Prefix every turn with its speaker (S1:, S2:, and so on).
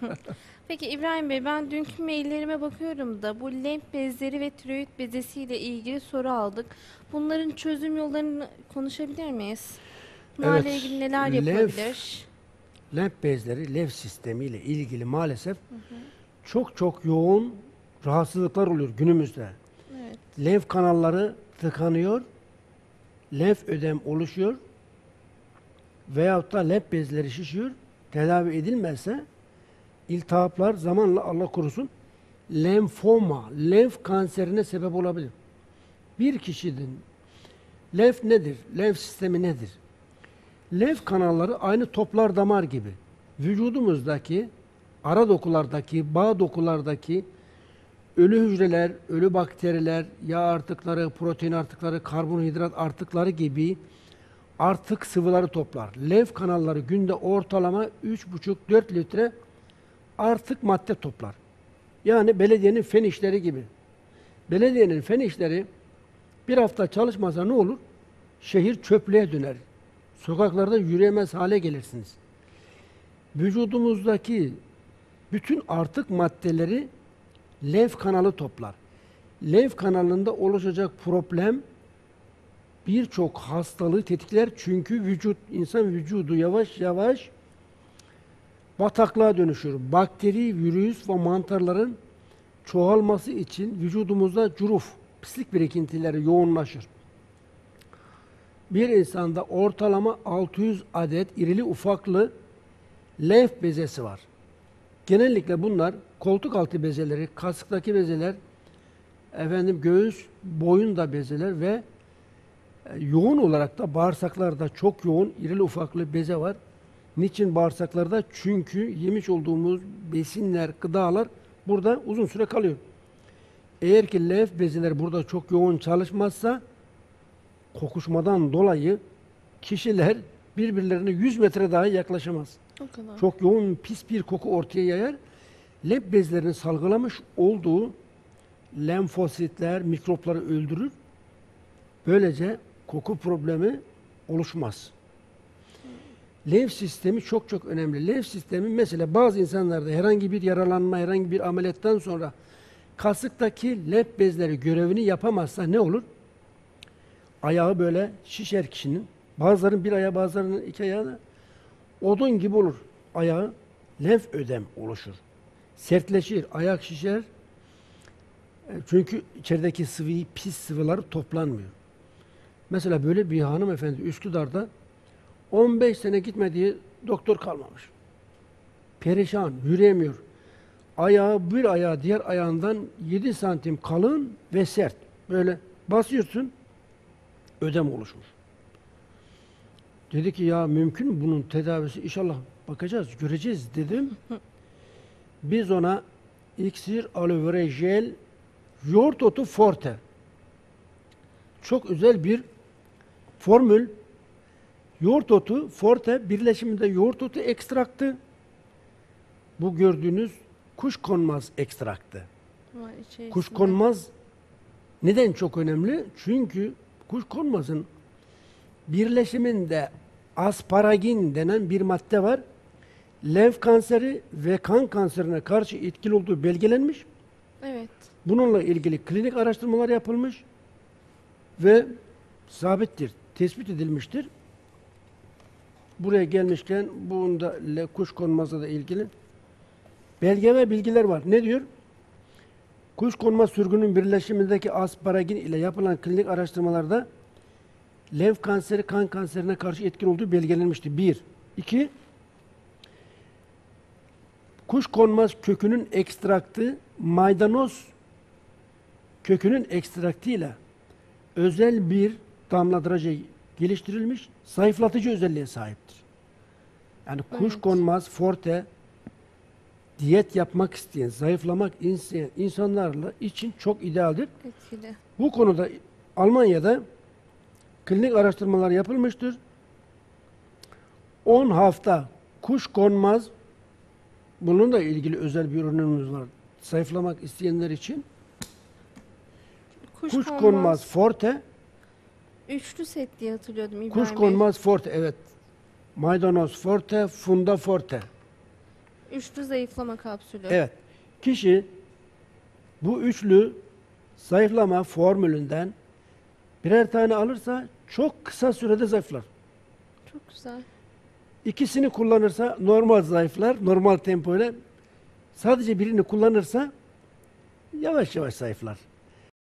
S1: Peki İbrahim Bey ben dünkü maillerime bakıyorum da bu lenf bezleri ve tiroid bezesiyle ilgili soru aldık. Bunların çözüm yollarını konuşabilir miyiz? Bunlarla
S2: Evet,
S1: ilgili neler
S2: lenf-
S1: yapılabilir?
S2: Lenf bezleri, lenf sistemiyle ilgili maalesef çok çok yoğun rahatsızlıklar oluyor günümüzde.
S1: Evet.
S2: Lenf kanalları tıkanıyor, lenf ödem oluşuyor veyahut da lenf bezleri şişiyor. Tedavi edilmezse iltihaplar zamanla Allah korusun lenfoma, lenf kanserine sebep olabilir. Bir kişinin lenf nedir? Lenf sistemi nedir? Lenf kanalları aynı toplar damar gibi. Vücudumuzdaki ara dokulardaki, bağ dokulardaki ölü hücreler, ölü bakteriler, yağ artıkları, protein artıkları, karbonhidrat artıkları gibi artık sıvıları toplar. Lenf kanalları günde ortalama 3,5-4 litre artık madde toplar. Yani belediyenin fen işleri gibi. Belediyenin fen işleri bir hafta çalışmasa ne olur? Şehir çöplüğe döner. Sokaklarda yürüyemez hale gelirsiniz. Vücudumuzdaki bütün artık maddeleri lenf kanalı toplar. Lenf kanalında oluşacak problem birçok hastalığı tetikler çünkü vücut insan vücudu yavaş yavaş bataklığa dönüşür. Bakteri, virüs ve mantarların çoğalması için vücudumuzda curuf, pislik birikintileri yoğunlaşır. Bir insanda ortalama 600 adet irili ufaklı lenf bezesi var. Genellikle bunlar koltuk altı bezeleri, kasıktaki bezeler, efendim göğüs, boyun da bezeler ve e, yoğun olarak da bağırsaklarda çok yoğun irili ufaklı beze var. Niçin bağırsaklarda? Çünkü yemiş olduğumuz besinler, gıdalar burada uzun süre kalıyor. Eğer ki lenf bezeleri burada çok yoğun çalışmazsa kokuşmadan dolayı kişiler birbirlerine 100 metre daha yaklaşamaz.
S1: O kadar.
S2: Çok yoğun pis bir koku ortaya yayar. Lenf bezlerinin salgılamış olduğu lenfositler mikropları öldürür. Böylece koku problemi oluşmaz. Lenf sistemi çok çok önemli. Lenf sistemi mesela bazı insanlarda herhangi bir yaralanma, herhangi bir ameliyattan sonra kasıktaki lenf bezleri görevini yapamazsa ne olur? Ayağı böyle şişer kişinin. Bazılarının bir ayağı, bazılarının iki ayağı da odun gibi olur. Ayağı lenf ödem oluşur. Sertleşir, ayak şişer. E, Çünkü içerideki sıvıyı, pis sıvılar toplanmıyor. Mesela böyle bir hanımefendi Üsküdar'da 15 sene gitmediği doktor kalmamış. Perişan, yürüyemiyor. Ayağı bir ayağı diğer ayağından 7 santim kalın ve sert. Böyle basıyorsun, ödem oluşmuş. Dedi ki ya mümkün mü bunun tedavisi? İnşallah bakacağız, göreceğiz dedim. Biz ona iksir, aloe vera jel, yoğurt otu forte. Çok özel bir formül. Yoğurt otu forte birleşiminde yoğurt otu ekstraktı. Bu gördüğünüz kuşkonmaz ekstraktı.
S1: Var içerisinde.
S2: Kuşkonmaz neden çok önemli? Çünkü kuşkonmazın birleşiminde asparagin denen bir madde var. Lenf kanseri ve kan kanserine karşı etkili olduğu belgelenmiş.
S1: Evet.
S2: Bununla ilgili klinik araştırmalar yapılmış ve sabittir, tespit edilmiştir. Buraya gelmişken bunda le- kuşkonmazla da ilgili belge ve bilgiler var. Ne diyor? Kuşkonmaz sürgünün birleşimindeki asparagin ile yapılan klinik araştırmalarda lenf kanseri kan kanserine karşı etkili olduğu belgelenmişti. Bir. İki, kuşkonmaz kökünün ekstraktı maydanoz kökünün ekstraktiyle özel bir damlatırıcı geliştirilmiş, zayıflatıcı özelliğe sahiptir. Yani kuşkonmaz forte diyet yapmak isteyen, zayıflamak isteyen insanlarla için çok idealdir.
S1: Etkili.
S2: Bu konuda Almanya'da klinik araştırmalar yapılmıştır. 10 hafta kuş konmaz bununla ilgili özel bir ürünümüz var. Zayıflamak isteyenler için kuş konmaz forte,
S1: Üçlü set diye hatırlıyordum İbrahim
S2: kuş
S1: Bey.
S2: konmaz forte evet. Maydanoz forte, funda forte.
S1: Üçlü zayıflama kapsülü.
S2: Evet. Kişi bu üçlü zayıflama formülünden birer tane alırsa çok kısa sürede zayıflar.
S1: Çok güzel.
S2: İkisini kullanırsa normal zayıflar, normal tempoyla. Sadece birini kullanırsa yavaş yavaş zayıflar.